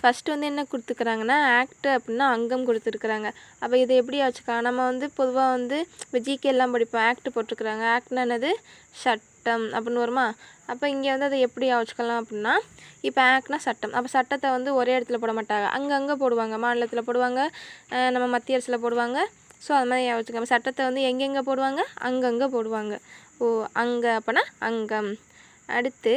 First வந்து என்ன கொடுத்துக்கிறாங்கன்னா act அப்படின்னா அங்கம் கொடுத்துருக்குறாங்க. அப்போ இதை எப்படி ஆச்சுக்கா? நம்ம வந்து பொதுவாக வந்து இப்போ ஜிகே எல்லாம் படிப்போம். ஆக்ட் போட்டிருக்குறாங்க. ஆக்ட்னா என்னது? சட்டம் அப்படின்னு வருமா? அப்போ இங்கே வந்து அதை எப்படி ஆச்சுக்கலாம் அப்படின்னா இப்போ ஆக்ட்னா சட்டம். அப்போ சட்டத்தை வந்து ஒரே இடத்துல போட மாட்டாங்க. அங்கங்கே போடுவாங்க. மாநிலத்தில் போடுவாங்க. நம்ம மத்திய அரசில் போடுவாங்க. ஸோ அது மாதிரி வச்சுக்கோங்க சட்டத்தை வந்து எங்கெங்கே போடுவாங்க? அங்கங்கே போடுவாங்க. ஓ அங்கே அப்போனா அங்கம். அடுத்து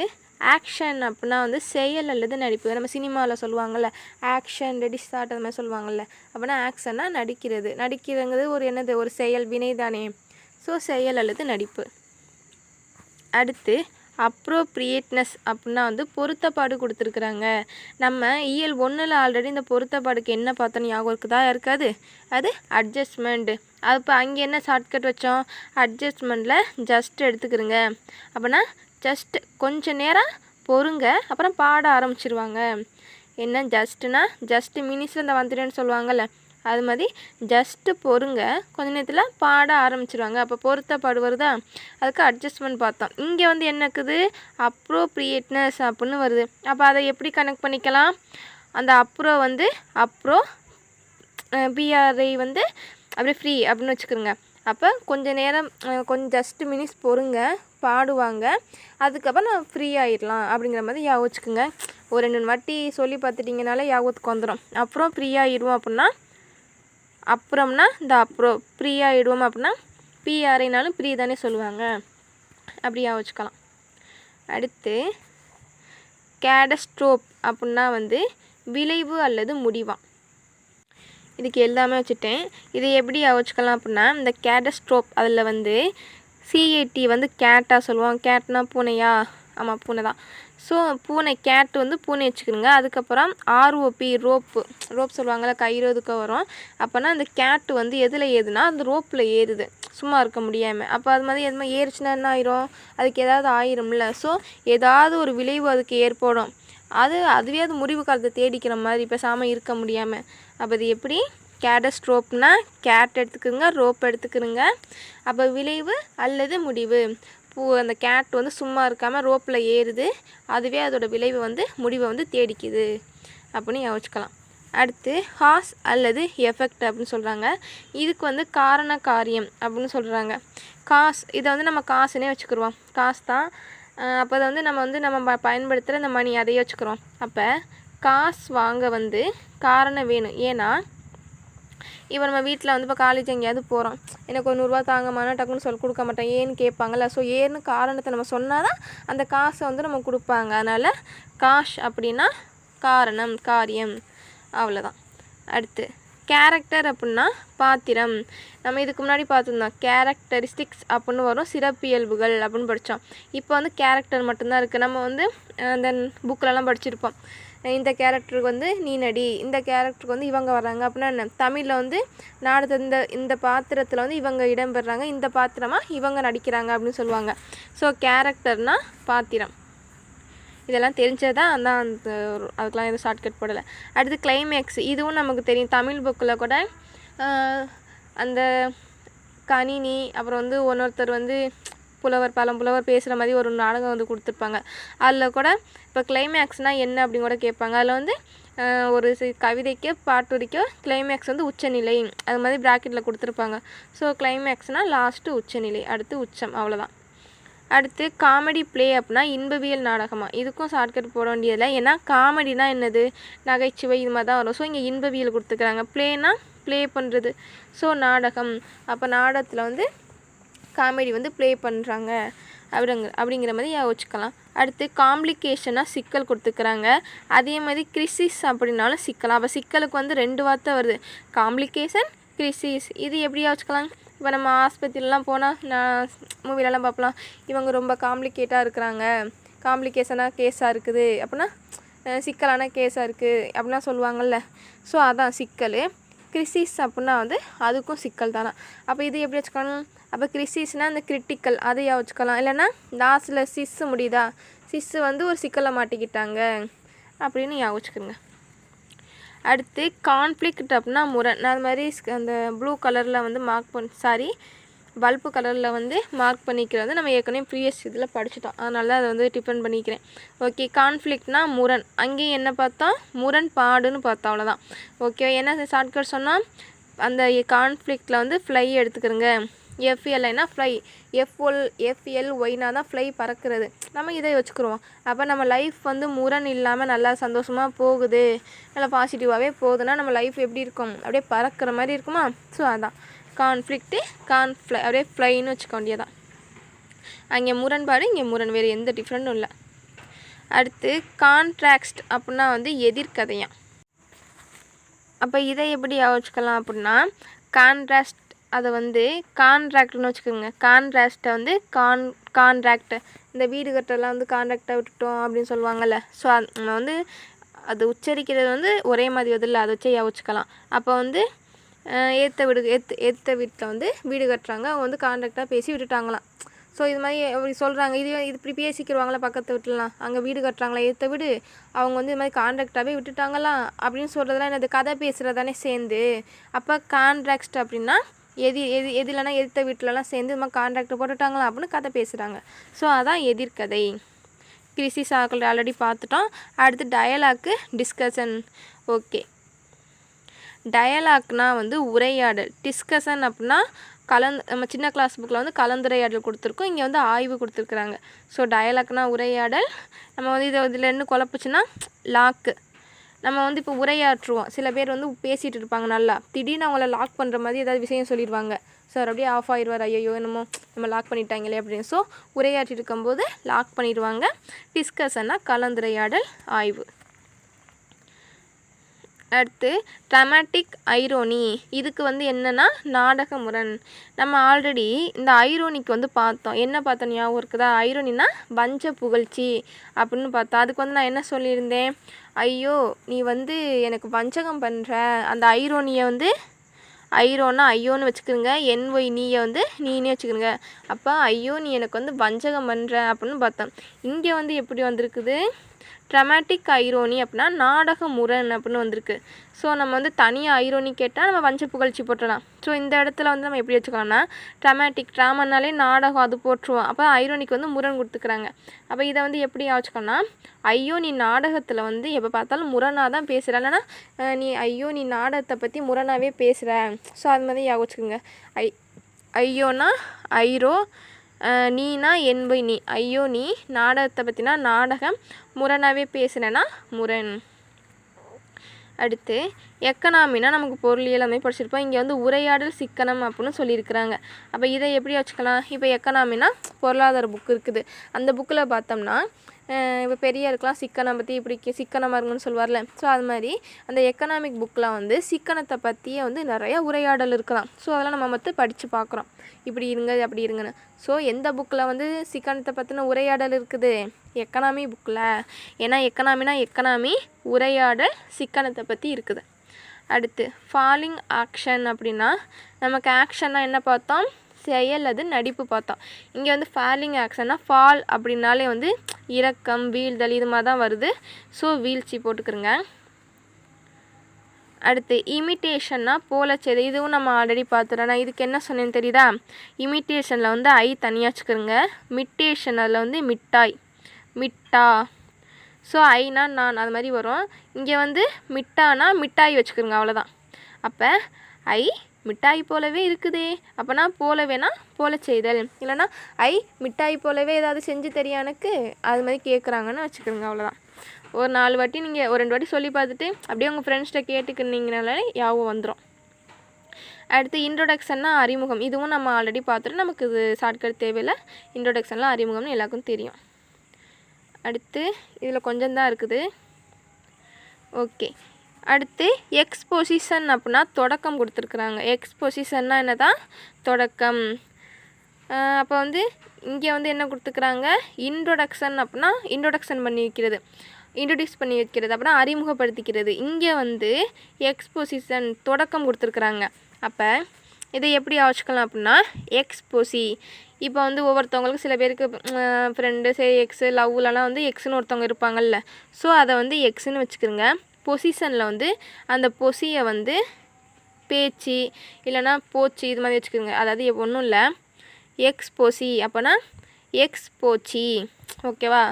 ஆக்ஷன் அப்படின்னா வந்து செயல் அல்லது நடிப்பு. நம்ம சினிமாவில் சொல்லுவாங்கள்ல ஆக்ஷன் ரெடி ஸ்டார்ட் அந்த மாதிரி சொல்லுவாங்கள்ல அப்படின்னா ஆக்ஷன்னா நடிக்கிறது. நடிக்கிறங்கிறது ஒரு என்னது? ஒரு செயல் வினை தானே. ஸோ செயல் அல்லது நடிப்பு. அடுத்து அப்ரோப்ரியேட்னஸ் அப்படின்னா வந்து பொருத்தப்பாடு கொடுத்துருக்குறாங்க. நம்ம இயல் ஒன்றில் ஆல்ரெடி இந்த பொருத்தப்பாடுக்கு என்ன பார்த்தோன்னு ஞாபகம் இருக்குதா? இருக்காது அது அட்ஜஸ்ட்மெண்ட் அப்போ அங்கே என்ன ஷார்ட்கட் வச்சோம்? அட்ஜஸ்ட்மெண்ட்டில் ஜஸ்ட் எடுத்துக்கிறோங்க. அப்படின்னா ஜஸ்ட் கொஞ்ச நேரம் பொறுங்க. அப்புறம் பாட ஆரம்பிச்சிருவாங்க. என்ன ஜஸ்ட்டுனா ஜஸ்ட் மினிஸில் இந்த வந்துடுன்னு சொல்லுவாங்கள்ல அது மாதிரி ஜஸ்ட்டு பொறுங்க. கொஞ்ச நேரத்தில் பாட ஆரம்பிச்சிருவாங்க. அப்போ பொருத்தப்பாடு வருதா அதுக்கு அட்ஜஸ்ட்மெண்ட் பார்த்தோம். இங்கே வந்து என்ன இருக்குது அப்ரோப்ரியேட்னஸ் அப்படின்னு வருது. அப்போ அதை எப்படி கனெக்ட் பண்ணிக்கலாம்? அந்த அப்ரோ வந்து அப்ரோ பிஆர்ஐ வந்து அப்படியே ஃப்ரீ அப்படின்னு வச்சுக்கிறோங்க அப்போ கொஞ்சம் நேரம் கொஞ்சம் ஜஸ்ட்டு மினிட்ஸ் பொறுங்க பாடுவாங்க. அதுக்கப்புறம் நான் ஃப்ரீ ஆயிடலாம் அப்படிங்கிற மாதிரி ஞாபகம் வச்சுக்கோங்க ஒரு ரெண்டு வாட்டி சொல்லி பார்த்துட்டிங்கனாலே ஞாபகத்துக்கு வந்துடும் அப்புறம் ஃப்ரீ ஆகிடுவோம் அப்படின்னா அப்புறம்னா இந்த அப்புறம் ஃப்ரீ ஆகிடுவோம் அப்படின்னா பிஆர்ஐனாலும் ஃப்ரீ தானே சொல்லுவாங்க. அப்படியா வச்சுக்கலாம் அடுத்து கேடஸ்ட்ரோப் அப்படின்னா வந்து விளைவு அல்லது முடிவான் இதுக்கு எல்லாமே வச்சுட்டேன். இது எப்படி வச்சுக்கலாம் அப்படின்னா இந்த கேடஸ்ட்ரோப் அதில் வந்து சிஏடி வந்து கேட்டாக சொல்லுவோம் கேட்னா பூனையா? ஆமாம் பூனை தான். ஸோ பூனை கேட் வந்து பூனை வச்சுக்கணுங்க. அதுக்கப்புறம் ஆர்ஓபி ரோப்பு. ரோப் சொல்லுவாங்கள்ல கயிறு இதுக்கு வரும். அப்போனா அந்த கேட்டு வந்து எதில் ஏதுனா அந்த ரோப்பில் ஏறுது. சும்மா இருக்க முடியாமல் அப்போ அது மாதிரி எதுவுமே ஏறிச்சுன்னா என்ன ஆயிரும்? அதுக்கு ஏதாவது ஆயிரும்ல. ஸோ ஏதாவது ஒரு விளைவு அதுக்கு ஏற்படும். அது அதுவே அது முறிவு காலத்தை தேடிக்கிற மாதிரி பேசாமல் இருக்க முடியாமல் அப்போ அது எப்படி? கேடஸ்ட்ரோப்னா கேட் எடுத்துக்கிறங்க ரோப் எடுத்துக்கிறங்க அப்போ விளைவு அல்லது முடிவு. பூ அந்த கேட் வந்து சும்மா இருக்காமல் ரோப்பில் ஏறுது. அதுவே அதோட விளைவு வந்து முடிவை வந்து தேடிக்குது. அப்படின்னு யோசிக்கலாம் அடுத்து ஹாஸ் அல்லது எஃபெக்ட் அப்படின்னு சொல்கிறாங்க இதுக்கு வந்து காரண காரியம் அப்படின்னு சொல்கிறாங்க காசு இதை வந்து நம்ம காசுனே வச்சுக்கிருவோம். காசு தான் அப்போ அதை வந்து நம்ம வந்து நம்ம ப- பயன்படுத்துகிற இந்த மணி அதையே வச்சுக்கிறோம். அப்போ காசு வாங்க வந்து காரணம் வேணும். ஏன்னா இப்போ நம்ம வீட்டில் வந்து இப்போ காலேஜ் எங்கேயாவது போகிறோம் எனக்கு ஒரு நூறுரூவா தாங்கம்மானா டக்குன்னு சொல்லி கொடுக்க மாட்டேன். ஏன்னு கேட்பாங்கல்ல. ஸோ ஏன்னு காரணத்தை நம்ம சொன்னால் தான் அந்த காசை வந்து நம்ம கொடுப்பாங்க. அதனால் காஷ் அப்படின்னா காரணம் காரியம். அவ்வளோதான் அடுத்து கேரக்டர் அப்படின்னா பாத்திரம். நம்ம இதுக்கு முன்னாடி பார்த்துருந்தோம் கேரக்டரிஸ்டிக்ஸ் அப்படின்னு வரும். சிறப்பியல்புகள் அப்படின்னு படித்தோம் இப்போ வந்து கேரக்டர் மட்டும்தான் இருக்குது நம்ம வந்து அந்த புக்கிலலாம் படிச்சிருப்போம். இந்த கேரக்டருக்கு வந்து நீ நடி இந்த கேரக்டருக்கு வந்து இவங்க வர்றாங்க அப்படின்னா என்ன? தமிழில் வந்து நாடு இந்த இந்த பாத்திரத்தில் வந்து இவங்க இடம்பெறாங்க. இந்த பாத்திரமாக இவங்க நடிக்கிறாங்க அப்படின்னு சொல்லுவாங்க. ஸோ கேரக்டர்னால் பாத்திரம். இதெல்லாம் தெரிஞ்சது? தான் அந்த ஒரு- அதுக்கெலாம் எதுவும் ஷார்ட்கட் போடலை. அடுத்து கிளைமேக்ஸ் இதுவும் நமக்கு தெரியும். தமிழ் புக்கில் கூட அந்த கணினி அப்புறம் வந்து ஒன்னொருத்தர் வந்து புலவர் பழம் புலவர் பேசுகிற மாதிரி ஒரு நாடகம் வந்து கொடுத்துருப்பாங்க. அதில் கூட இப்போ கிளைமேக்ஸ்னால் என்ன அப்படின்னு கூட கேட்பாங்க. அதில் வந்து ஒரு கவிதைக்கோ பாட்டுரிக்கோ கிளைமேக்ஸ் வந்து உச்சநிலை. அது மாதிரி ப்ராக்கெட்டில் கொடுத்துருப்பாங்க. ஸோ கிளைமேக்ஸ்னால் லாஸ்ட்டு உச்சநிலை அடுத்து உச்சம் அவ்வளோதான் அடுத்து காமெடி ப்ளே அப்படின்னா இன்பவியல் நாடகமாக இதுக்கும் ஷார்ட்கட் போட வேண்டியதில்லை. ஏன்னா காமெடினா என்னது? நகைச்சுவை இது மாதிரி தான் வரும். ஸோ இங்கே இன்பவியல் கொடுத்துக்கிறாங்க. ப்ளேனா ப்ளே பண்ணுறது ஸோ நாடகம். அப்போ நாடகத்தில் வந்து காமெடி வந்து ப்ளே பண்ணுறாங்க அப்படிங்க அப்படிங்கிற மாதிரி யோசிச்சுக்கலாம். அடுத்து காம்ப்ளிகேஷனாக சிக்கல் கொடுத்துக்கிறாங்க. அதே மாதிரி கிரிசிஸ் அப்படின்னாலும் சிக்கலாம். அப்போ சிக்கலுக்கு வந்து ரெண்டு வார்த்தை வருது. காம்ப்ளிகேஷன் கிரிசிஸ் இது எப்படியா வச்சுக்கலாம் இப்போ நம்ம ஆஸ்பத்திரிலாம் போனால் நான் மூவிலலாம் பார்ப்பலாம் இவங்க ரொம்ப காம்ப்ளிகேட்டாக இருக்கிறாங்க. காம்ப்ளிகேஷனாக கேஸாக இருக்குது. அப்படின்னா சிக்கலான கேஸாக இருக்குது அப்படின்னா சொல்லுவாங்கள்ல ஸோ அதான் சிக்கல். கிரிசிஸ் அப்படின்னா வந்து அதுக்கும் சிக்கல் தானே. அப்போ இது எப்படி வச்சுக்கணும்? அப்போ கிரிசிஸ்னால் இந்த கிரிட்டிக்கல் அதை வச்சுக்கலாம். இல்லைன்னா லாஸ்ட்டில் சிஸ்ஸு முடியுதா? சிஸ்ஸு வந்து ஒரு சிக்கலை மாட்டிக்கிட்டாங்க. அப்படின்னு யா வச்சுக்கோங்க. அடுத்து கான்ஃப்ளிக்ட் அப்படின்னா முரண். அது மாதிரி அந்த ப்ளூ கலரில் வந்து மார்க் பண்ண சாரி பல்பு கலரில் வந்து மார்க் பண்ணிக்கிறது நம்ம ஏற்கனவே ப்ரீவியஸ் இதில் படிச்சிட்டோம். அதனால அதை வந்து டிஃபன் பண்ணிக்கிறேன். ஓகே கான்ஃப்ளிக்ட்னா முரண். அங்கேயும் என்ன பார்த்தோம் முரண்பாடுன்னு பார்த்தோம் அவ்வளோதான் ஓகே என்ன ஷார்ட்கட் சொன்னால் அந்த கான்ஃப்ளிக்டில் வந்து ஃப்ளை எடுத்துக்கிறோங்க. எஃப்எல்ஐனா ஃப்ளை எஃப்ஒல் எஃப்எல் ஒய்னா தான் ஃப்ளை பறக்கிறது. நம்ம இதை வச்சுக்கிறோம் அப்போ நம்ம லைஃப் வந்து முரண் இல்லாமல் நல்லா சந்தோஷமாக போகுது. நல்லா பாசிட்டிவாகவே போகுதுன்னா நம்ம லைஃப் எப்படி இருக்கும்? அப்படியே பறக்கிற மாதிரி இருக்குமா? ஸோ அதான். கான்ஃப்ளிக்ட்டு கான்ஃப்ளை அப்படியே ஃப்ளைன்னு வச்சுக்க வேண்டியதான் அங்கே முரண்பாடு இங்கே முரண். வேறு எந்த டிஃப்ரெண்ட்டும் இல்லை. அடுத்து கான்ட்ராக்ஸ்ட் அப்படின்னா வந்து எதிர்கதையாம் அப்போ இதை எப்படி யோசிக்கலாம் அப்படின்னா கான்ட்ராஸ்ட் அதை வந்து கான்ட்ராக்ட்னு வச்சுக்கோங்க. கான்ட்ராஸ்ட்டை வந்து கான் கான்ட்ராக்ட் இந்த வீடு கட்டெல்லாம் வந்து கான்ட்ராக்டாக விட்டுட்டோம் அப்படின்னு சொல்லுவாங்கள்ல ஸோ நம்ம வந்து அது உச்சரிக்கிறது வந்து ஒரே மாதிரி வருதுல்ல அதை வச்சே யோசிச்சுக்கலாம் அப்போ வந்து ஏற்ற வீடு ஏற்ற ஏற்ற வீட்டில் வந்து வீடு கட்டுறாங்க. அவங்க வந்து கான்ட்ராக்டாக பேசி விட்டுட்டாங்களாம். ஸோ இது மாதிரி அப்படி சொல்கிறாங்க இது இது இப்படி பேசிக்கிடுவாங்களா பக்கத்து வீட்டிலலாம். அங்கே வீடு கட்டுறாங்களா ஏற்ற வீடு. அவங்க வந்து இது மாதிரி கான்ட்ராக்டாகவே விட்டுட்டாங்களாம் அப்படின்னு சொல்கிறதுலாம் என்னது? கதை பேசுகிறது தானே சேர்ந்து. அப்போ கான்ட்ராக்ட் அப்படின்னா எதி எது எதிலனா எதிர்த்த வீட்டிலலாம் சேர்ந்து இது மாதிரி கான்ட்ராக்ட் போட்டுட்டாங்களா அப்படின்னு கதை பேசுகிறாங்க ஸோ அதான் எதிர்கதை. கிரிசி சாக்கள் ஆல்ரெடி பார்த்துட்டோம். அடுத்து டயலாக்கு டிஸ்கஷன் ஓகே டயலாக்னால் வந்து உரையாடல். டிஸ்கஷன் அப்படின்னா கலந்து நம்ம சின்ன கிளாஸ் புக்கில் வந்து கலந்துரையாடல் கொடுத்துருக்கோம். இங்கே வந்து ஆய்வு கொடுத்துருக்குறாங்க. ஸோ டயலாக்னா உரையாடல். நம்ம வந்து இதை இதில் என்ன குழப்புச்சுன்னா லாக்கு நம்ம வந்து இப்போ உரையாற்றுவோம். சில பேர் வந்து பேசிகிட்டு இருப்பாங்க நல்லா. திடீர்னு அவங்கள லாக் பண்ணுற மாதிரி ஏதாவது விஷயம் சொல்லிடுவாங்க. சார் அப்படியே ஆஃப் ஆயிடுவார் ஐயோ என்னமோ நம்ம லாக் பண்ணிட்டாங்களே அப்படின்னு. ஸோ உரையாற்றி இருக்கும்போது லாக் பண்ணிடுவாங்க. டிஸ்கஷன்னா கலந்துரையாடல் ஆய்வு. அடுத்து ட்ரமாட்டிக் ஐரோனி இதுக்கு வந்து என்னென்னா நாடக முரண் நம்ம ஆல்ரெடி இந்த ஐரோனிக்கு வந்து பார்த்தோம். என்ன பார்த்தோம் ஞாபகம் இருக்குதா? ஐரோனினா வஞ்ச புகழ்ச்சி அப்படின்னு பார்த்தோம். அதுக்கு வந்து நான் என்ன சொல்லியிருந்தேன்? ஐயோ நீ வந்து எனக்கு வஞ்சகம் பண்ணுற அந்த ஐரோனியை வந்து ஐரோனா ஐயோன்னு வச்சுக்கிறங்க என் ஒய் நீயை வந்து நீனே வச்சுக்கிறங்க அப்போ ஐயோ நீ எனக்கு வந்து வஞ்சகம் பண்ணுற அப்படின்னு பார்த்தோம். இங்கே வந்து எப்படி வந்திருக்குது? ட்ரமாட்டிக் ஐரோனி அப்படின்னா நாடக முரண் அப்படின்னு வந்திருக்கு. ஸோ நம்ம வந்து தனியாக ஐரோனி கேட்டால் நம்ம வஞ்ச புகழ்ச்சி போட்டுடலாம் ஸோ இந்த இடத்துல வந்து நம்ம எப்படி வச்சுக்கலாம்னா ட்ரமாட்டிக் ட்ராமானாலே நாடகம் அது போட்டுருவோம். அப்போ ஐரோனிக்கு வந்து முரண் கொடுத்துக்கிறாங்க. அப்போ இதை வந்து எப்படி வச்சுக்கோன்னா ஐயோ நீ நாடகத்தில் வந்து எப்போ பார்த்தாலும் முரணாக தான் பேசுகிற இல்லைன்னா நீ ஐயோ நீ நாடகத்தை பற்றி முரணாகவே பேசுகிற ஸோ அது மாதிரி யோசிச்சுக்கோங்க. ஐ ஐயோனா ஐரோ நீனா என்பை நீ. ஐயோ நீ. நாடகத்தை பற்றினா நாடகம். முரணாகவே பேசுனேன்னா முரண். அடுத்து எக்கனாமினா நமக்கு பொருளியல் எல்லாமே படிச்சிருப்போம். இங்கே வந்து உரையாடல் சிக்கனம் அப்படின்னு சொல்லியிருக்கிறாங்க. அப்போ இதை எப்படி வச்சுக்கலாம்? இப்போ எக்கனாமினா பொருளாதார புக் இருக்குது. அந்த புக்கில் பார்த்தோம்னா இப்போ பெரியாருக்கெலாம் சிக்கனம் பற்றி இப்படி சிக்கனமாக இருக்குன்னு சொல்லுவார்ல. ஸோ அது மாதிரி அந்த எக்கனாமிக் புக்கில் வந்து சிக்கனத்தை பற்றியே வந்து நிறைய உரையாடல் இருக்கலாம். ஸோ அதெல்லாம் நம்ம வந்து படித்து பார்க்குறோம். இப்படி இருங்க அப்படி இருங்கன்னு. ஸோ எந்த புக்கில் வந்து சிக்கனத்தை பற்றின உரையாடல் இருக்குது? எக்கனாமி புக்கில் ஏன்னா எக்கனாமினா எக்கனாமி உரையாடல் சிக்கனத்தை பற்றி இருக்குது. அடுத்து ஃபாலிங் ஆக்ஷன் அப்படின்னா நமக்கு ஆக்ஷன்னா என்ன பார்த்தோம்? செயல் அது நடிப்பு பார்த்தோம். இங்கே வந்து ஃபாலிங் ஆக்ஷன்னா ஃபால் அப்படின்னாலே வந்து இறக்கம் வீழ்தல் இது மாதிரி தான் வருது. ஸோ வீழ்ச்சி போட்டுக்கிறோங்க. அடுத்து இமிட்டேஷன்னா போலச்சேது. இதுவும் நம்ம ஆல்ரெடி பார்த்துட்டோம். நான் இதுக்கு என்ன சொன்னேன்னு தெரியுதா? இமிட்டேஷனில் வந்து ஐ தனியாக வச்சுக்கிறோங்க மிட்டேஷன் அதில் வந்து மிட்டாய். மிட்டா. ஸோ ஐனா நான் அது மாதிரி வரும். இங்கே வந்து மிட்டானா மிட்டாய் வச்சுக்கிறோங்க அவ்வளோதான் அப்போ ஐ மிட்டாய் போலவே இருக்குதே. அப்போனா போலவேனா போல செய்தல் இல்லைன்னா ஐ மிட்டாய் போலவே ஏதாவது செஞ்சு தெரியும் எனக்கு? அது மாதிரி கேட்குறாங்கன்னு வச்சுக்கிறோங்க அவ்வளோதான் ஒரு நாலு வாட்டி நீங்கள் ஒரு ரெண்டு வாட்டி சொல்லி பார்த்துட்டு அப்படியே உங்கள் ஃப்ரெண்ட்ஸ்கிட்ட கேட்டுக்கினீங்கனாலே யாவும் வந்துடும் அடுத்து இன்ட்ரொடக்ஷன்னா அறிமுகம். இதுவும் நம்ம ஆல்ரெடி பார்த்துட்டு நமக்கு இது ஷார்ட்கட் தேவையில்லை. இன்ட்ரோடக்ஷன்லாம் அறிமுகம்னு எல்லாருக்கும் தெரியும். அடுத்து இதில் கொஞ்சம் தான் இருக்குது. ஓகே அடுத்து எக்ஸ்பொசிஷன் அப்படின்னா தொடக்கம் கொடுத்துருக்குறாங்க. எக்ஸ்பொசிஷன்னா என்னதான் தொடக்கம். அப்போ வந்து இங்கே வந்து என்ன கொடுத்துக்கிறாங்க இன்ட்ரொடக்ஷன் அப்படின்னா இன்ட்ரொடக்ஷன் பண்ணி வைக்கிறது. இன்ட்ரடியூஸ் பண்ணி வைக்கிறது அப்புறம் அறிமுகப்படுத்திக்கிறது. இங்கே வந்து எக்ஸ்போசிஷன் தொடக்கம் கொடுத்துருக்குறாங்க. அப்போ இதை எப்படி ஆச்சுக்கலாம் அப்படின்னா எக்ஸ்போசி இப்போ வந்து ஒவ்வொருத்தவங்களுக்கு சில பேருக்கு ஃப்ரெண்டு சரி எக்ஸு லவ்லலாம் வந்து எக்ஸ்னு ஒருத்தவங்க இருப்பாங்கல்ல. ஸோ அதை வந்து எக்ஸ்னு வச்சுக்கிறோங்க. பொசிஷனில் வந்து அந்த பொசியை வந்து பேச்சு இல்லைன்னா போச்சு இது மாதிரி வச்சுக்கோங்க அதாவது ஒன்றும் இல்லை. எக்ஸ் போசி அப்போனா எக்ஸ் போச்சி ஓகேவா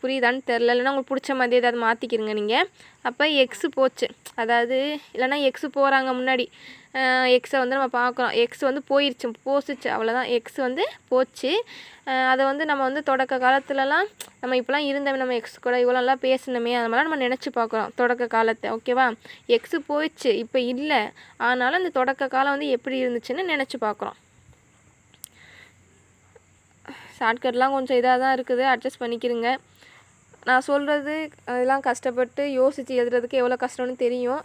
புரியுதான்னு தெரில இல்லைன்னா உங்களுக்கு பிடிச்ச மாதிரி ஏதாவது மாற்றிக்கிறங்க நீங்கள் அப்போ எக்ஸு போச்சு. அதாவது இல்லைன்னா எக்ஸு போகிறாங்க முன்னாடி. எக்ஸை வந்து நம்ம பார்க்குறோம் எக்ஸ் வந்து போயிடுச்சு போசிச்சு. அவ்வளோதான் எக்ஸ் வந்து போச்சு. அதை வந்து நம்ம வந்து தொடக்க காலத்துலலாம் நம்ம இப்போலாம் இருந்தோமே நம்ம எக்ஸ் கூட இவ்வளோலாம் பேசணுமே அது மாதிரிலாம் நம்ம நினச்சி பார்க்குறோம் தொடக்க காலத்தை. ஓகேவா எக்ஸு போயிடுச்சு இப்போ இல்லை. ஆனாலும் அந்த தொடக்க காலம் வந்து எப்படி இருந்துச்சுன்னு நினச்சி பார்க்குறோம். ஷார்ட்கட்லாம் கொஞ்சம் இதாக தான் இருக்குது. அட்ஜஸ்ட் பண்ணிக்கிறங்க நான் சொல்கிறது அதெல்லாம் கஷ்டப்பட்டு யோசித்து எழுதுறதுக்கு எவ்வளோ கஷ்டம்னு தெரியும்.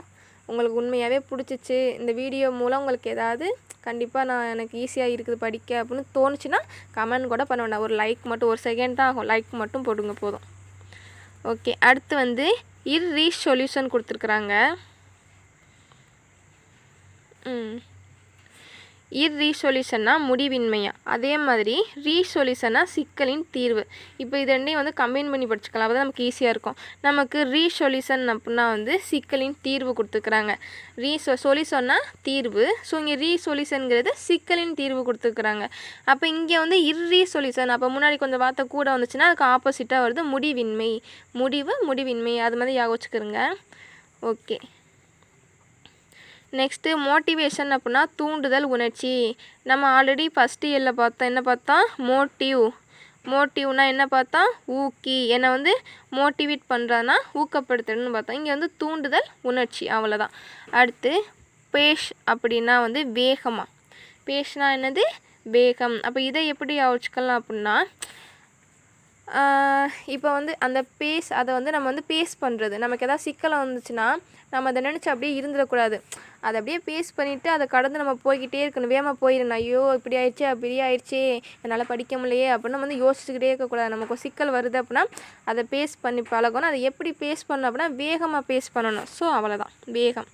உங்களுக்கு உண்மையாகவே பிடிச்சிச்சு. இந்த வீடியோ மூலம் உங்களுக்கு ஏதாவது கண்டிப்பாக நான் எனக்கு ஈஸியாக இருக்குது படிக்க அப்படின்னு தோணுச்சுன்னா கமெண்ட் கூட பண்ண வேண்டாம். ஒரு லைக் மட்டும் ஒரு செகண்ட் தான் ஆகும். லைக் மட்டும் போடுங்க போதும். ஓகே அடுத்து வந்து இர் ரீசொல்யூஷன் கொடுத்துருக்குறாங்க. ம். இர் ரீசொல்யூஷன்னா முடிவின்மையாக அதே மாதிரி ரீசொல்யூஷனா சிக்கலின் தீர்வு. இப்போ இது ரெண்டையும் வந்து கம்பைன் பண்ணி படிச்சுக்கலாம். அப்போ நமக்கு ஈஸியாக இருக்கும். நமக்கு ரீசொல்யூஷன் அப்படின்னா வந்து சிக்கலின் தீர்வு கொடுத்துக்கிறாங்க ரீசொ சொல்யூஷன்னா தீர்வு. ஸோ இங்கே ரீசொல்யூஷனுங்கிறது சிக்கலின் தீர்வு கொடுத்துக்கிறாங்க அப்போ இங்கே வந்து இர்ரீசொல்யூஷன் அப்போ முன்னாடி கொஞ்சம் வார்த்தை கூட வந்துச்சுன்னா அதுக்கு ஆப்போசிட்டாக வருது முடிவின்மை. முடிவு முடிவின்மை. அது மாதிரி யாக வச்சுக்கிறோங்க ஓகே நெக்ஸ்ட்டு மோட்டிவேஷன் அப்படின்னா தூண்டுதல் உணர்ச்சி. நம்ம ஆல்ரெடி ஃபஸ்ட்டு இயரில் பார்த்தோம் என்ன பார்த்தா? மோட்டிவ் மோட்டிவ்னா என்ன பார்த்தா? ஊக்கி. என்னை வந்து மோட்டிவேட் பண்ணுறான்னா ஊக்கப்படுத்துறதுன்னு பார்த்தோம் இங்கே வந்து தூண்டுதல் உணர்ச்சி. அவ்வளோதான் அடுத்து பேஷ் அப்படின்னா வந்து வேகமாக பேஷ்னா என்னது? வேகம். அப்போ இதை எப்படி வச்சுக்கலாம் அப்படின்னா இப்போ வந்து அந்த பேஸ் அதை வந்து நம்ம வந்து பேஸ் பண்ணுறது நமக்கு எதாவது சிக்கலை வந்துச்சுன்னா நம்ம அதை நினச்சி அப்படியே இருந்துடக்கூடாது. அதை அப்படியே பேஸ் பண்ணிவிட்டு அதை கடந்து நம்ம போய்கிட்டே இருக்கணும். வேகமாக போயிடணும். ஐயோ இப்படி ஆயிடுச்சு அப்படி ஆயிடுச்சே என்னால் படிக்க முடியலையே அப்படின்னு வந்து யோசிச்சுக்கிட்டே இருக்கக்கூடாது. நமக்கு சிக்கல் வருது அப்படின்னா அதை பேஸ் பண்ணி பழகணும். அதை எப்படி பேஸ் பண்ணணும் அப்படின்னா வேகமாக பேஸ் பண்ணணும். ஸோ அவ்வளோதான் வேகம்.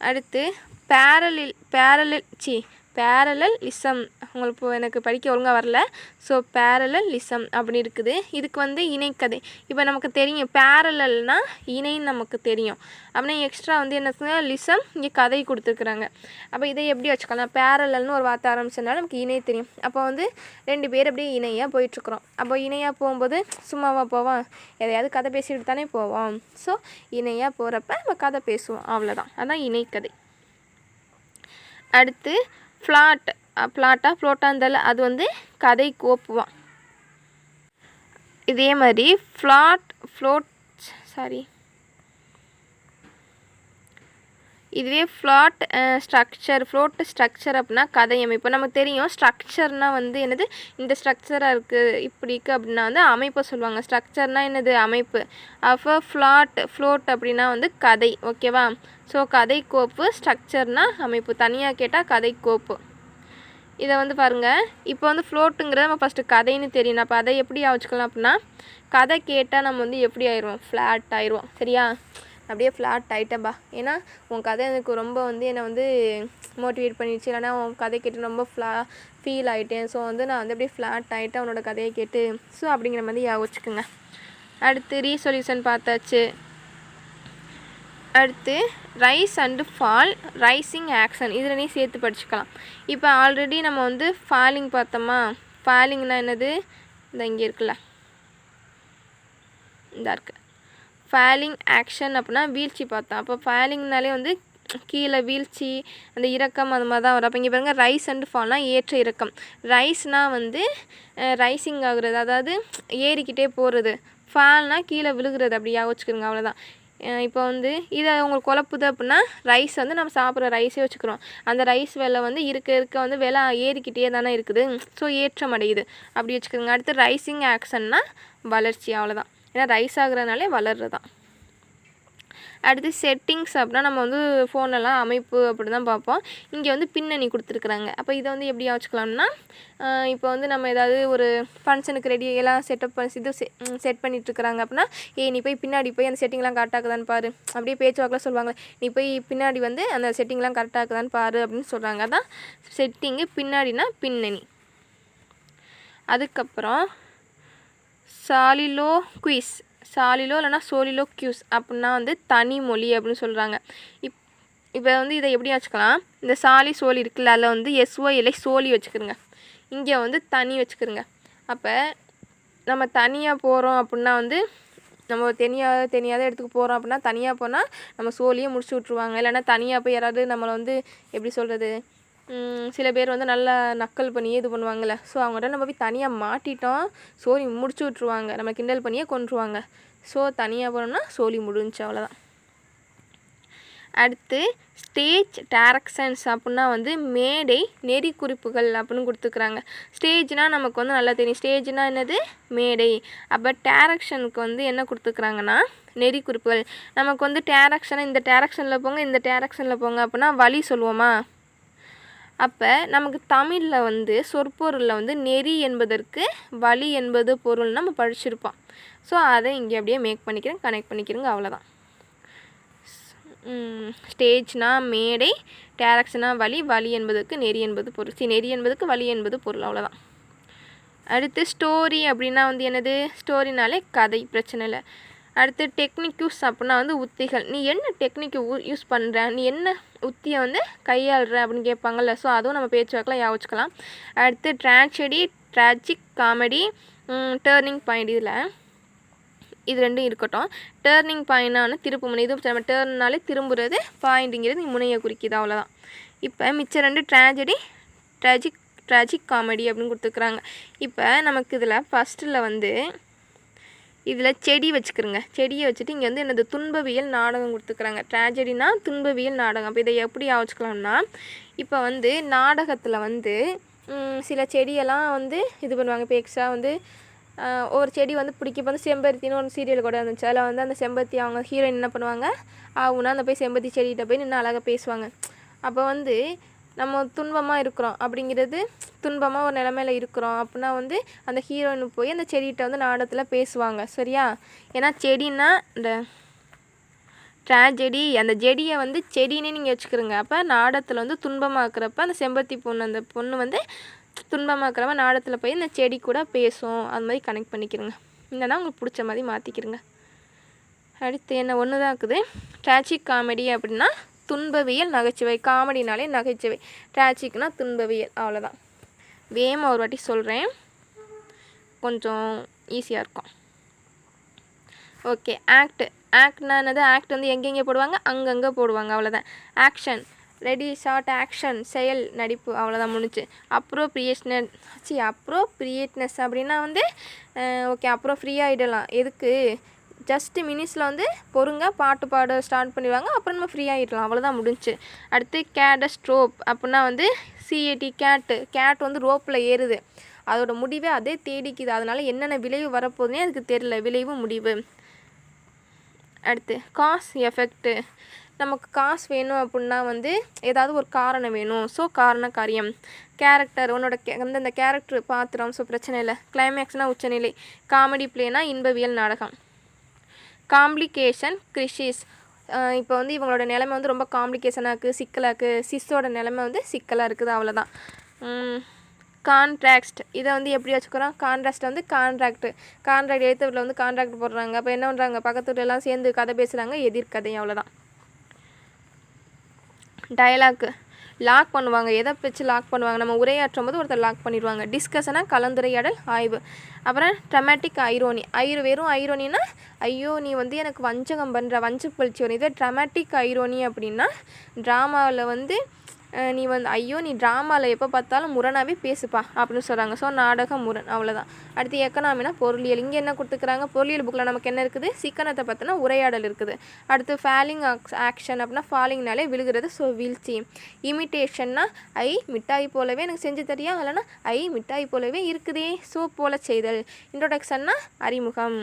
அடுத்து பேரலில் பேரலில் சி பேரலலிசம் உங்களுக்கு எனக்கு படிக்க ஒழுங்காக வரல. ஸோ பேரலல் லிசம் அப்படி இருக்குது. இதுக்கு வந்து இணைக்கதை. இப்போ நமக்கு தெரியும் பேரலல்னா இணைன்னு நமக்கு தெரியும். அப்படின்னா எக்ஸ்ட்ரா வந்து என்ன சொல்லுங்க லிசம் இங்கே கதை கொடுத்துருக்குறாங்க. அப்போ இதை எப்படி வச்சுக்கலாம்? பேரலல்னு ஒரு வார்த்தை ஆரம்பிச்சதுனால நமக்கு இணை தெரியும். அப்போ வந்து ரெண்டு பேர் அப்படியே இணையாக போயிட்டுருக்குறோம். அப்போ இணையாக போகும்போது சும்மாவாக போவோம்? எதையாவது கதை பேசிட்டு தானே போவோம். ஸோ இணையாக போகிறப்ப நம்ம கதை பேசுவோம். அவ்வளோதான் அதான் இணைக்கதை. அடுத்து ஃப்ளாட் ப்ளாட்டாக ஃப்ளோட்டாக இருந்தாலும் அது வந்து கதை கோப்புவான். இதே மாதிரி ஃப்ளாட் ஃப்ளோட் சாரி. இதுவே ஃப்ளாட் ஸ்ட்ரக்சர் ஃப்ளோட் ஸ்ட்ரக்சர் அப்படின்னா கதை அமைப்பு நமக்கு தெரியும் ஸ்ட்ரக்சர்னால் வந்து என்னது? இந்த ஸ்ட்ரக்சராக இருக்குது இப்படி இருக்குது அப்படின்னா வந்து அமைப்பை சொல்லுவாங்க. ஸ்ட்ரக்சர்னால் என்னது? அமைப்பு. அப்போ ஃப்ளாட் ஃப்ளோட் அப்படின்னா வந்து கதை ஓகேவா ஸோ கதை கோப்பு ஸ்ட்ரக்சர்னால் அமைப்பு. தனியாக கேட்டால் கதை கோப்பு. இதை வந்து பாருங்கள் இப்போ வந்து ஃப்ளோட்டுங்கிறத நம்ம ஃபஸ்ட்டு கதைன்னு தெரியும். அப்போ அதை எப்படி ஆச்சுக்கலாம் அப்படின்னா கதை கேட்டால் நம்ம வந்து எப்படி ஆயிடுவோம் ஃப்ளாட் ஆயிடுவோம் சரியா? அப்படியே ஃப்ளாட் ஆகிட்டேன்பா ஏன்னா உன் கதை எனக்கு ரொம்ப வந்து என்னை வந்து மோட்டிவேட் பண்ணிடுச்சு. இல்லைனா உன் கதை கேட்டு ரொம்ப ஃப்ளா ஃபீல் ஆகிட்டேன் ஸோ வந்து நான் வந்து அப்படியே ஃப்ளாட் ஆகிட்டேன் அவனோட கதையை கேட்டு. ஸோ அப்படிங்கிற மாதிரி யா வச்சுக்கோங்க. அடுத்து ரீசொல்யூஷன் பார்த்தாச்சு. அடுத்து rise and fall rising action இதில் நீ சேர்த்து படிச்சுக்கலாம். இப்போ ஆல்ரெடி நம்ம வந்து ஃபாலிங் பார்த்தோமா? ஃபாலிங்னா என்னது? இந்த இங்கே இருக்குல்ல. இந்த இருக்குது ஃபேலிங் ஆக்ஷன் அப்படின்னா வீழ்ச்சி பார்த்தோம் அப்போ ஃபேலிங்னாலே வந்து கீழே வீழ்ச்சி அந்த இறக்கம் அது மாதிரி தான் வரும். அப்போ இங்கே பாருங்கள் ரைஸ் அண்ட் ஃபால்னா ஏற்ற இறக்கம் ரைஸ்னால் வந்து ரைசிங் ஆகுறது அதாவது ஏறிக்கிட்டே போகிறது ஃபால்னால் கீழே விழுகிறது அப்படியா வச்சுக்கிறோங்க அவ்வளோதான் இப்போ வந்து இதை உங்களுக்கு குழப்புது அப்படின்னா ரைஸ் வந்து நம்ம சாப்பிட்ற ரைஸே வச்சுக்கிறோம். அந்த ரைஸ் விலை வந்து இருக்க இருக்க வந்து விலை ஏறிக்கிட்டே தானே இருக்குது. ஸோ ஏற்றம் அடையுது. அப்படி வச்சுக்கோங்க. அடுத்து ரைசிங் ஆக்ஷன்னா வளர்ச்சி அவ்வளோதான் ஏன்னா ரைஸ் ஆகுறதுனாலே வளர்றது தான் அடுத்து செட்டிங்ஸ் அப்படின்னா நம்ம வந்து ஃபோனெல்லாம் அமைப்பு அப்படி தான் பார்ப்போம். இங்கே வந்து பின்னணி கொடுத்துருக்குறாங்க. அப்போ இதை வந்து எப்படி வச்சுக்கலாம்னா இப்போ வந்து நம்ம ஏதாவது ஒரு ஃபங்க்ஷனுக்கு ரெடி எல்லாம் செட்டப் பண்ணி இது செட் பண்ணிட்டுருக்குறாங்க அப்படின்னா ஏய் நீ போய் பின்னாடி போய் அந்த செட்டிங்லாம் கரெக்டாகுதான்னு பாரு. அப்படியே பேச்சுவாக்கில் சொல்லுவாங்க நீ போய் பின்னாடி வந்து அந்த செட்டிங்லாம் கரெக்டாகுதான்னு பாரு அப்படின்னு சொல்கிறாங்க அதான் செட்டிங்கு பின்னாடினா பின்னணி அதுக்கப்புறம் சாலிலோ குயிஸ். சாலிலோ இல்லைனா சோலிலோ கியூஸ் அப்படின்னா வந்து தனி மொழி அப்படின்னு சொல்கிறாங்க இப் இப்போ வந்து இதை எப்படி வச்சுக்கலாம்? இந்த சாலி சோலி இருக்குல்ல அதில் வந்து எஸ்ஓ இல்லை சோலி வச்சுக்கிறோங்க இங்கே வந்து தனி வச்சுக்கிறோங்க அப்போ நம்ம தனியாக போகிறோம் அப்படின்னா வந்து நம்ம தெரியாத தெரியாத இடத்துக்கு போகிறோம் அப்படின்னா தனியாக போனால் நம்ம சோழியே முடிச்சு விட்ருவாங்க இல்லைன்னா தனியாக போய் யாராவது நம்மளை வந்து எப்படி சொல்கிறது சில பேர் வந்து நல்லா நக்கல் பண்ணியே இது பண்ணுவாங்கள்ல ஸோ அவங்கள்ட்ட நம்ம போய் தனியாக மாட்டிட்டோம். சோழி முடிச்சு விட்ருவாங்க நம்ம கிண்டல் பண்ணியே கொண்டுருவாங்க ஸோ தனியாக போனோம்னா சோழி முடிஞ்சு அவ்வளோதான் அடுத்து ஸ்டேஜ் டேரக்ஷன்ஸ் அப்படின்னா வந்து மேடை நெறி குறிப்புகள் அப்படின்னு கொடுத்துக்கிறாங்க ஸ்டேஜ்னால் நமக்கு வந்து நல்லா தெரியும். ஸ்டேஜ்னால் என்னது? மேடை. அப்போ டேரக்ஷனுக்கு வந்து என்ன கொடுத்துக்கிறாங்கன்னா நெறி குறிப்புகள். நமக்கு வந்து டேரக்ஷனை இந்த டேரக்ஷனில் போங்க இந்த டேரக்ஷனில் போங்க அப்படின்னா வழி சொல்லுவோமா? அப்போ நமக்கு தமிழில் வந்து சொற்பொருளில் வந்து நெறி என்பதற்கு வழி என்பது பொருள் நம்ம படிச்சிருப்போம். ஸோ அதை இங்கே அப்படியே மேக் பண்ணிக்கிறேன் கனெக்ட் பண்ணிக்கிறேங்க அவ்வளோதான் ஸ்டேஜ்னா மேடை டேரக்ஷனா வழி வழி என்பதற்கு நெறி என்பது பொருள். சி நெறி என்பதுக்கு வழி என்பது பொருள் அவ்வளோதான் அடுத்து ஸ்டோரி அப்படின்னா வந்து என்னது? ஸ்டோரினாலே கதை பிரச்சனை இல்லை அடுத்து டெக்னிக் யூஸ் அப்படின்னா வந்து உத்திகள். நீ என்ன டெக்னிக் யூஸ் பண்ணுற நீ என்ன உத்தியை வந்து கையாளுற அப்படின்னு கேட்பாங்கல்ல. ஸோ அதுவும் நம்ம பேச்சு வாக்கில் யோசிச்சுக்கலாம் அடுத்து tragedy tragic comedy turning point இதில். இது ரெண்டும் இருக்கட்டும். டேர்னிங் பாயிண்ட்னா திருப்பு முனை. இது நம்ம டேர்னாலே திரும்புறது பாயிண்ட்டுங்கிறது முனையை குறிக்கிது. அவ்வளோதான் இப்போ மிச்சம் ரெண்டு ட்ராஜடி ட்ராஜிக் ட்ராஜிக் காமெடி அப்படின்னு கொடுத்துருக்குறாங்க. இப்போ நமக்கு இதில் ஃபஸ்ட்டில் வந்து இதில் செடி வச்சுக்கிறோங்க. செடியை வச்சுட்டு இங்கே வந்து என்னது துன்பவியல் நாடகம் கொடுத்துக்கிறாங்க. ட்ராஜடினா துன்பவியல் நாடகம். அப்போ இதை எப்படி வச்சுக்கலாம்னா இப்போ வந்து நாடகத்தில் வந்து சில செடியெல்லாம் வந்து இது பண்ணுவாங்க. இப்போ எக்ஸ்ட்ரா வந்து ஒரு செடி வந்து பிடிக்க வந்து செம்பருத்தின்னு ஒரு சீரியல் கூட இருந்துச்சு. அதில் வந்து அந்த செம்பருத்தி அவங்க ஹீரோயின் என்ன பண்ணுவாங்க? ஆகுனா அந்த போய் செம்பருத்தி செடிகிட்ட போய் நின்று அழகாக பேசுவாங்க. அப்போ வந்து நம்ம துன்பமாக இருக்கிறோம் அப்படிங்கிறது துன்பமாக ஒரு நிலமையில இருக்கிறோம் அப்படின்னா வந்து அந்த ஹீரோயின் போய் அந்த செடிகிட்ட வந்து நாடத்தில் பேசுவாங்க. சரியா? ஏன்னா செடின்னா இந்த ட்ராஜெடி அந்த செடியை வந்து செடின்னு நீங்கள் வச்சுக்கிறோங்க அப்போ நாடத்தில் வந்து துன்பமாக்குறப்ப அந்த செம்பருத்தி பொண்ணு அந்த பொண்ணு வந்து துன்பமாக்குறப்ப நாடகத்தில் போய் இந்த செடி கூட பேசும். அது மாதிரி கனெக்ட் பண்ணிக்கிறோங்க இல்லைன்னா உங்களுக்கு பிடிச்ச மாதிரி மாற்றிக்கிறோங்க அடுத்து என்ன? ஒன்று தான் இருக்குது. ட்ராஜிக் காமெடி அப்படின்னா துன்பவியல் நகைச்சுவை. காமெடினாலே நகைச்சுவை. ட்ராஜிக்னா துன்பவியல். அவ்வளோதான் வேமா ஒரு வாட்டி சொல்கிறேன் கொஞ்சம் ஈஸியாக இருக்கும். ஓகே ஆக்ட் ஆக்ட்னா என்னது? ஆக்ட் வந்து எங்கெங்கே போடுவாங்க? அங்கங்கே போடுவாங்க. அவ்வளோதான் ஆக்ஷன் ரெடி ஷார்ட் ஆக்ஷன் செயல் நடிப்பு. அவ்வளோதான் முடிஞ்சு. அப்ரோப்ரியேஷனல் சி அப்ரோப்ரியேட்னஸ் அப்படின்னா வந்து ஓகே அப்புறம் ஃப்ரீயாகிடலாம் எதுக்கு? ஜஸ்ட்டு மினிட்ஸில் வந்து பொறுங்க பாட்டு பாட ஸ்டார்ட் பண்ணிடுவாங்க. அப்புறம் நம்ம ஃப்ரீ ஆகிடலாம் அவ்வளோதான் முடிஞ்சு. அடுத்து கேடஸ்ட்ரோப் அப்படின்னா வந்து சிஏடி கேட்டு கேட் வந்து ரோப்பில் ஏறுது. அதோட முடிவே அதே தேடிக்குது. அதனால் என்னென்ன விளைவு வரப்போகுதுனே அதுக்கு தெரில விளைவு முடிவு. அடுத்து காஸ் எஃபெக்ட்டு நமக்கு காசு வேணும் அப்படின்னா வந்து ஏதாவது ஒரு காரணம் வேணும். ஸோ காரண காரியம். கேரக்டர் உன்னோட கே அந்தந்த கேரக்டர் பாத்திரம். ஸோ பிரச்சனை இல்லை. கிளைமேக்ஸ்னால் உச்சநிலை. காமெடி பிளேனா இன்பவியல் நாடகம். காம்ப்ளிகேஷன் கிரிஷிஸ் இப்போ வந்து இவங்களோட நிலைமை வந்து ரொம்ப காம்ப்ளிகேஷனாக இருக்குது சிக்கலாக இருக்குது சிஸ்ஸோட நிலைமை வந்து சிக்கலாக இருக்குது. அவ்வளோதான் கான்ட்ராக்ட் இதை வந்து எப்படி வச்சுக்கிறோம்? கான்ட்ராக்ட் வந்து கான்ட்ராக்ட் கான்ட்ராக்ட் எழுத்து வந்து கான்ட்ராக்ட் போடுறாங்க. அப்போ என்ன பண்ணுறாங்க பக்கத்து வீட்டிலலாம் சேர்ந்து கதை பேசுகிறாங்க எதிர்கதை. அவ்வளோதான் டயலாக் லாக் பண்ணுவாங்க. எதை வச்சு லாக் பண்ணுவாங்க? நம்ம உரையாற்றும் போது ஒருத்தர் லாக் பண்ணிடுவாங்க. டிஸ்கஷனாக கலந்துரையாடல் ஆய்வு. அப்புறம் ட்ரமேட்டிக் ஐரோனி ஐரு வெறும் ஐரோனினா ஐயோ நீ வந்து எனக்கு வஞ்சகம் பண்ணுற வஞ்ச பழிச்சு வரும் இதே ட்ரமேட்டிக் ஐரோனி அப்படின்னா ட்ராமாவில் வந்து நீ வந்து ஐயோ நீ ட்ராமாவில் எப்போ பார்த்தாலும் முரணாகவே பேசுப்பா அப்படின்னு சொல்கிறாங்க ஸோ நாடகம் முரண் அவ்வளோதான் அடுத்து எக்கனாமினா பொருளியல். இங்கே என்ன கொடுத்துக்கிறாங்க? பொருளியல் புக்கில் நமக்கு என்ன இருக்குது? சிக்கனத்தை பார்த்தினா உரையாடல் இருக்குது. அடுத்து ஃபேலிங் ஆக்ஷன் அப்படின்னா ஃபாலிங்னாலே விழுகிறது. ஸோ வீழ்ச்சி. இமிட்டேஷன்னா ஐ மிட்டாய் போலவே எனக்கு செஞ்சு தெரியும் இல்லைனா ஐ மிட்டாய் போலவே இருக்குதே. ஸோ போல செய்தல். இன்ட்ரோடக்ஷன்னா அறிமுகம்.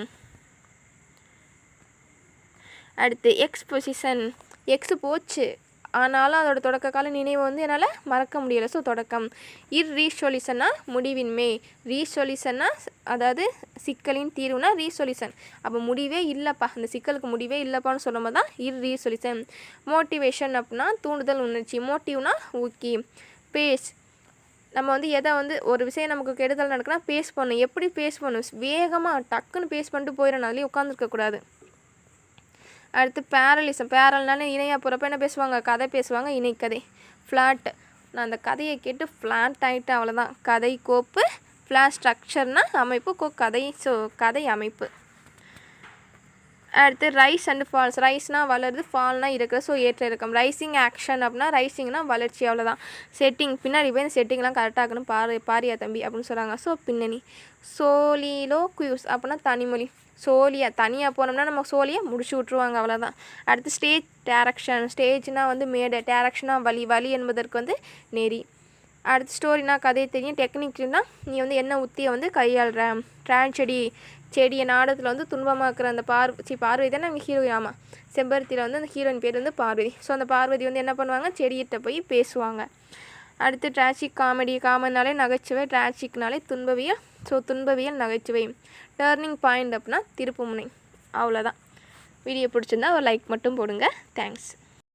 அடுத்து எக்ஸ்பொசிஷன் எக்ஸ் போச்சு. ஆனாலும் அதோட தொடக்க கால நினைவு வந்து என்னால் மறக்க முடியலை. ஸோ தொடக்கம். இர் ரீசொலிசன்னா முடிவின்மை ரீசொலிசன்னா அதாவது சிக்கலின் தீர்வுனா ரீசொலியூஷன் அப்போ முடிவே இல்லைப்பா. அந்த சிக்கலுக்கு முடிவே இல்லைப்பான்னு சொல்லும் தான் இர் ரீசொலியூஷன் மோட்டிவேஷன் அப்படின்னா தூண்டுதல் உணர்ச்சி. மோட்டிவ்னா ஊக்கி. பேஸ். நம்ம வந்து எதை வந்து ஒரு விஷயம் நமக்கு கெடுதல் நடக்குன்னா பேஸ் பண்ணணும். எப்படி பேஸ் பண்ணணும்? வேகமாக டக்குன்னு பேஸ் பண்ணிட்டு போயிடணும். அதுலேயும் உட்காந்துருக்கக்கூடாது அடுத்து பேரலிசம் பேரல்னால இணையாக போகிறப்ப என்ன பேசுவாங்க? கதை பேசுவாங்க இணைக்கதை ஃப்ளாட் நான் அந்த கதையை கேட்டு ஃப்ளாட் ஆகிட்டு அவ்வளோதான் கதை கோப்பு ஃப்ளாட் ஸ்ட்ரக்சர்னால் அமைப்பு கோ கதை ஸோ கதை அமைப்பு. அடுத்து ரைஸ் அண்ட் ஃபால்ஸ். ரைஸ்னால் வளருது ஃபால்னா இருக்கிற ஸோ ஏற்ற இறக்கம். ரைசிங் ஆக்ஷன் அப்படின்னா ரைசிங்னா வளர்ச்சி அவ்வளோதான் செட்டிங் பின்னாடி போய் இந்த செட்டிங்லாம் கரெக்டாக இருக்கணும். பாரு பாரியா தம்பி அப்படின்னு சொல்கிறாங்க ஸோ பின்னணி. சோலிலோ குயூஸ் அப்படின்னா தனிமொழி. சோலியா தனியாக போனோம்னா நம்ம சோலியை முடிச்சு விட்ருவாங்க அவ்வளோதான் அடுத்து ஸ்டேஜ் டேரக்ஷன் ஸ்டேஜ்னால் வந்து மேடை. டேரக்ஷனாக வழி வழி என்பதற்கு வந்து நெறி. அடுத்து ஸ்டோரினா கதை தெரியும். டெக்னிக்னா நீ வந்து என்ன உத்தியை வந்து கையாளுற? ட்ராஜடி செடியை நாடத்தில் வந்து துன்பமாக இருக்கிற அந்த பார்வை சி பார்வதி தான் நாங்கள் ஹீரோயின் ஆமாம் செம்பருத்தியில் வந்து அந்த ஹீரோயின் பேர் வந்து பார்வதி. ஸோ அந்த பார்வதி வந்து என்ன பண்ணுவாங்க? செடியிட்ட போய் பேசுவாங்க. அடுத்து ட்ராஜிக் காமெடி காமெடினாலே நகைச்சுவை ட்ராஜிக்னாலே துன்பவியல். ஸோ துன்பவியல் நகைச்சுவை. டேர்னிங் பாயிண்ட் அப்படின்னா திருப்புமுனை அவ்வளோதான் வீடியோ பிடிச்சிருந்தா ஒரு லைக் மட்டும் போடுங்க. தேங்க்ஸ்